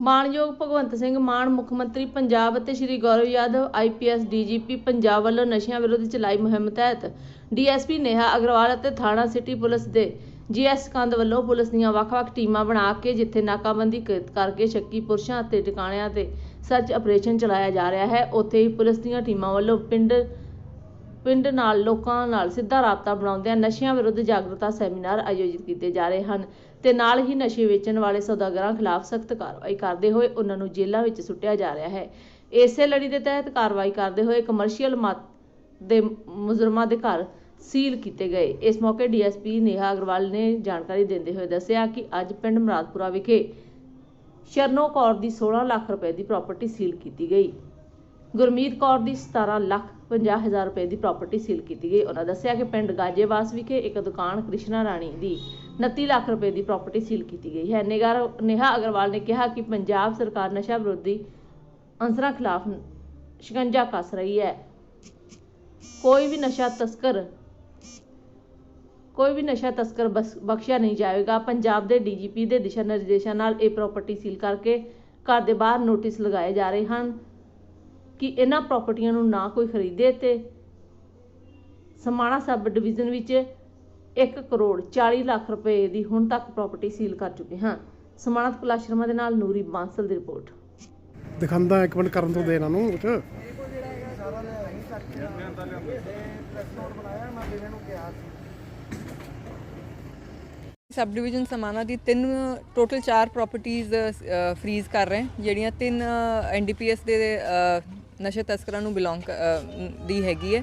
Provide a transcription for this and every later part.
ਮਾਣਯੋਗ ਭਗਵੰਤ ਸਿੰਘ ਮਾਨ, ਮੁੱਖ ਮੰਤਰੀ ਪੰਜਾਬ ਅਤੇ ਸ਼੍ਰੀ ਗੌਰਵ ਯਾਦਵ ਆਈਪੀਐਸ ਡੀਜੀਪੀ ਪੰਜਾਬ ਵੱਲੋਂ ਨਸ਼ਿਆਂ ਵਿਰੁੱਧ ਚਲਾਈ ਮੁਹਿੰਮ ਤਹਿਤ ਡੀਐਸਪੀ ਨੇਹਾ ਅਗਰਵਾਲ ਅਤੇ ਥਾਣਾ ਸਿਟੀ ਪੁਲਿਸ ਦੇ ਜੀਐਸ ਕੰਦ ਵੱਲੋਂ ਪੁਲਿਸ ਦੀਆਂ ਵੱਖ-ਵੱਖ ਟੀਮਾਂ ਬਣਾ ਕੇ ਜਿੱਥੇ ਨਾਕਾਬੰਦੀ ਕ- ਕਰਕੇ ਸ਼ੱਕੀ ਪੁਰਸ਼ਾਂ ਅਤੇ ਟਿਕਾਣਿਆਂ ਤੇ ਸਰਚ ਆਪਰੇਸ਼ਨ ਚਲਾਇਆ ਜਾ ਰਿਹਾ ਹੈ, ਉੱਥੇ ਹੀ ਪੁਲਿਸ ਦੀਆਂ ਟੀਮਾਂ ਵੱਲੋਂ ਪਿੰਡ ਪਿੰਡ ਨਾਲ ਲੋਕਾਂ ਨਾਲ ਸਿੱਧਾ ਰਾਬਤਾ ਬਣਾਉਂਦਿਆਂ ਨਸ਼ਿਆਂ ਵਿਰੁੱਧ ਜਾਗਰੂਕਤਾ ਸੈਮੀਨਾਰ ਆਯੋਜਿਤ ਕੀਤੇ ਜਾ ਰਹੇ ਹਨ ਤੇ ਨਾਲ ਹੀ ਨਸ਼ੇ ਵੇਚਣ ਵਾਲੇ ਸੌਦਾਗਰਾਂ ਖਿਲਾਫ ਸਖਤ ਕਾਰਵਾਈ ਕਰਦੇ ਹੋਏ ਉਨ੍ਹਾਂ ਨੂੰ ਜੇਲ੍ਹਾਂ ਵਿੱਚ ਸੁੱਟਿਆ ਜਾ ਰਿਹਾ ਹੈ। ਇਸੇ ਲੜੀ ਦੇ ਤਹਿਤ ਕਾਰਵਾਈ ਕਰਦੇ ਹੋਏ ਕਮਰਸ਼ੀਅਲ ਮਤ ਦੇ ਮੁਜਰਮਾਂ ਦੇ ਘਰ ਸੀਲ ਕੀਤੇ ਗਏ। ਇਸ ਮੌਕੇ ਡੀਐਸਪੀ ਨੇਹਾ ਅਗਰਵਾਲ ਨੇ ਜਾਣਕਾਰੀ ਦਿੰਦੇ ਹੋਏ ਦੱਸਿਆ ਕਿ ਅੱਜ ਪਿੰਡ ਮਰਾਦਪੁਰਾ ਵਿਖੇ ਸ਼ਰਨੋ ਕੌਰ ਦੀ 16 ਲੱਖ ਰੁਪਏ ਦੀ ਪ੍ਰਾਪਰਟੀ ਸੀਲ ਕੀਤੀ ਗਈ। ਗੁਰਮੀਤ ਕੌਰ ਦੀ 17 ਲੱਖ 50 ਹਜ਼ਾਰ ਰੁਪਏ ਦੀ ਪ੍ਰਾਪਰਟੀ ਸੀਲ ਕੀਤੀ ਗਈ। ਉਹਨਾਂ ਦੱਸਿਆ ਕਿ ਪਿੰਡ ਗਾਜੇਵਾਸ ਵਿਖੇ ਇੱਕ ਦੁਕਾਨ ਕ੍ਰਿਸ਼ਨਾ ਰਾਣੀ ਦੀ 29 ਲੱਖ ਰੁਪਏ ਦੀ ਪ੍ਰਾਪਰਟੀ ਸੀਲ ਕੀਤੀ ਗਈ ਹੈ। ਨਿਗਰ ਨੇਹਾ ਅਗਰਵਾਲ ਨੇ ਕਿਹਾ ਕਿ ਪੰਜਾਬ ਸਰਕਾਰ ਨਸ਼ਾ ਵਿਰੋਧੀ ਅੰਸਰਾਂ ਖਿਲਾਫ ਸ਼ਿਕੰਜਾ ਕੱਸ ਰਹੀ ਹੈ। ਕੋਈ ਵੀ ਨਸ਼ਾ ਤਸਕਰ ਕੋਈ ਵੀ ਨਸ਼ਾ ਤਸਕਰ ਬਖਸ਼ਿਆ ਨਹੀਂ ਜਾਵੇਗਾ। ਪੰਜਾਬ ਦੇ ਡੀਜੀਪੀ ਦੇ ਦਿਸ਼ਾ ਨਿਰਦੇਸ਼ਾਂ ਨਾਲ ਇਹ ਪ੍ਰਾਪਰਟੀ ਸੀਲ ਕਰਕੇ ਘਰ ਦੇ ਬਾਹਰ ਨੋਟਿਸ ਲਗਾਏ ਜਾ ਰਹੇ ਹਨ। ਕਿ ਇਹਨਾਂ ਪ੍ਰਾਪਰਟੀਆਂ ਨੂੰ ਨਾ ਕੋਈ ਖਰੀਦੇ ਤੇ ਸਮਾਣਾ ਸਬ ਡਿਵੀਜ਼ਨ ਵਿੱਚ 1 ਕਰੋੜ 40 ਲੱਖ ਰੁਪਏ ਦੀ ਹੁਣ ਤੱਕ ਪ੍ਰਾਪਰਟੀ ਸੀਲ ਕਰ ਚੁੱਕੇ ਹਾਂ। ਸਮਾਣਾ ਤੋਂ ਕੈਲਾਸ਼ ਸ਼ਰਮਾ ਦੇ ਨਾਲ ਨੂਰੀ ਬਾਂਸਲ ਦੀ ਰਿਪੋਰਟ। ਦਿਖਾਉਂਦਾ ਇੱਕ ਮਿੰਟ ਕਰਨ ਤੋਂ ਦੇ ਇਹਨਾਂ ਨੂੰ ਸਬ ਡਿਵੀਜ਼ਨ ਸਮਾਨਾ ਦੀ ਤਿੰਨ ਟੋਟਲ ਚਾਰ ਪ੍ਰਾਪਰਟੀਆਂ ਫ੍ਰੀਜ਼ ਕਰ ਰਹੇ ਜਿਹੜੀਆਂ ਤਿੰਨ ਐਨਡੀਪੀਐਸ ਦੇ ਨਸ਼ੇ ਤਸਕਰਾਂ ਨੂੰ ਬਿਲੋਂਗ ਦੀ ਹੈਗੀ ਹੈ।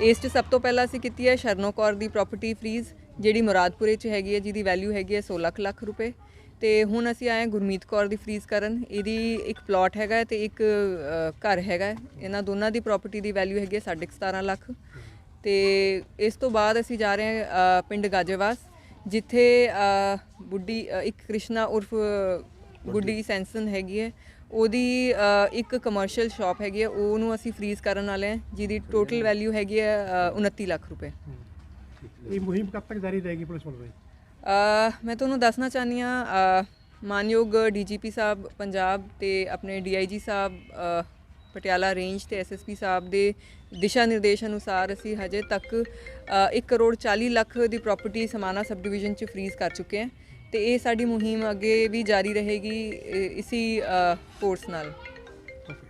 ਇਸ 'ਚ ਸਭ ਤੋਂ ਪਹਿਲਾਂ ਅਸੀਂ ਕੀਤੀ ਹੈ ਸ਼ਰਨੋ ਕੌਰ ਦੀ ਪ੍ਰਾਪਰਟੀ ਫ੍ਰੀਜ਼ ਜਿਹੜੀ ਮੁਰਾਦਪੁਰੇ 'ਚ ਹੈਗੀ ਹੈ ਜਿਹਦੀ ਵੈਲਿਊ ਹੈਗੀ ਹੈ 16 ਕੁ ਲੱਖ ਰੁਪਏ। ਤੇ ਹੁਣ ਅਸੀਂ ਆਏ ਗੁਰਮੀਤ ਕੌਰ ਦੀ ਫ੍ਰੀਜ਼ ਕਰਨ। ਇਹਦੀ ਇੱਕ ਪਲਾਟ ਹੈਗਾ ਤੇ ਇੱਕ ਘਰ ਹੈਗਾ। ਇਹਨਾਂ ਦੋਨਾਂ ਦੀ ਪ੍ਰਾਪਰਟੀ ਦੀ ਵੈਲਿਊ ਹੈਗੀ ਹੈ ਸਾਢੇ ਕੁ 17 ਲੱਖ। ਤੇ ਇਸ ਤੋਂ ਬਾਅਦ ਅਸੀਂ ਜਾ ਰਹੇ ਹਾਂ ਪਿੰਡ ਗਾਜੇਵਾਸ ਜਿੱਥੇ ਬੁੱਢੀ ਇੱਕ ਕ੍ਰਿਸ਼ਨਾ ਉਰਫ ਬੁੱਢੀ। ਸੈਂਸਨ ਹੈਗੀ ਹੈ। ਉਹਦੀ ਇੱਕ ਕਮਰਸ਼ੀਅਲ ਸ਼ਾਪ ਹੈਗੀ ਹੈ ਉਹਨੂੰ ਅਸੀਂ ਫ੍ਰੀਜ਼ ਕਰਨ ਵਾਲੇ ਹਾਂ ਜਿਹਦੀ ਟੋਟਲ ਵੈਲਿਊ ਹੈਗੀ ਹੈ ਅ, 29 ਲੱਖ ਰੁਪਏ। ਇਹ ਮੁਹਿੰਮ ਕਦ ਤੱਕ ਜਾਰੀ ਰਹੇਗੀ ਪੁਲਿਸ ਵੱਲੋਂ? ਮੈਂ ਤੁਹਾਨੂੰ ਦੱਸਣਾ ਹਾਂ ਅ, ਮਾਨਯੋਗ ਡੀਜੀਪੀ ਸਾਹਿਬ ਪੰਜਾਬ ਤੇ ਆਪਣੇ ਡੀਆਈਜੀ ਸਾਹਿਬ ਪਟਿਆਲਾ ਰੇਂਜ ਤੇ ਐਸਐਸਪੀ ਸਾਹਿਬ ਦੇ ਦਿਸ਼ਾ ਨਿਰਦੇਸ਼ ਅਨੁਸਾਰ ਅਸੀਂ ਹਜੇ ਤੱਕ 1 ਕਰੋੜ 40 ਲੱਖ ਦੀ ਪ੍ਰਾਪਰਟੀ ਸਮਾਨਾ ਸਬ ਡਿਵੀਜ਼ਨ ਚ ਫ੍ਰੀਜ਼ ਕਰ ਚੁੱਕੇ ਹਾਂ। ਤੇ ਇਹ ਸਾਡੀ ਮੁਹਿੰਮ ਅੱਗੇ ਵੀ ਜਾਰੀ ਰਹੇਗੀ ਇ- ਇਸੀ ਫੋਰਸ ਨਾਲ।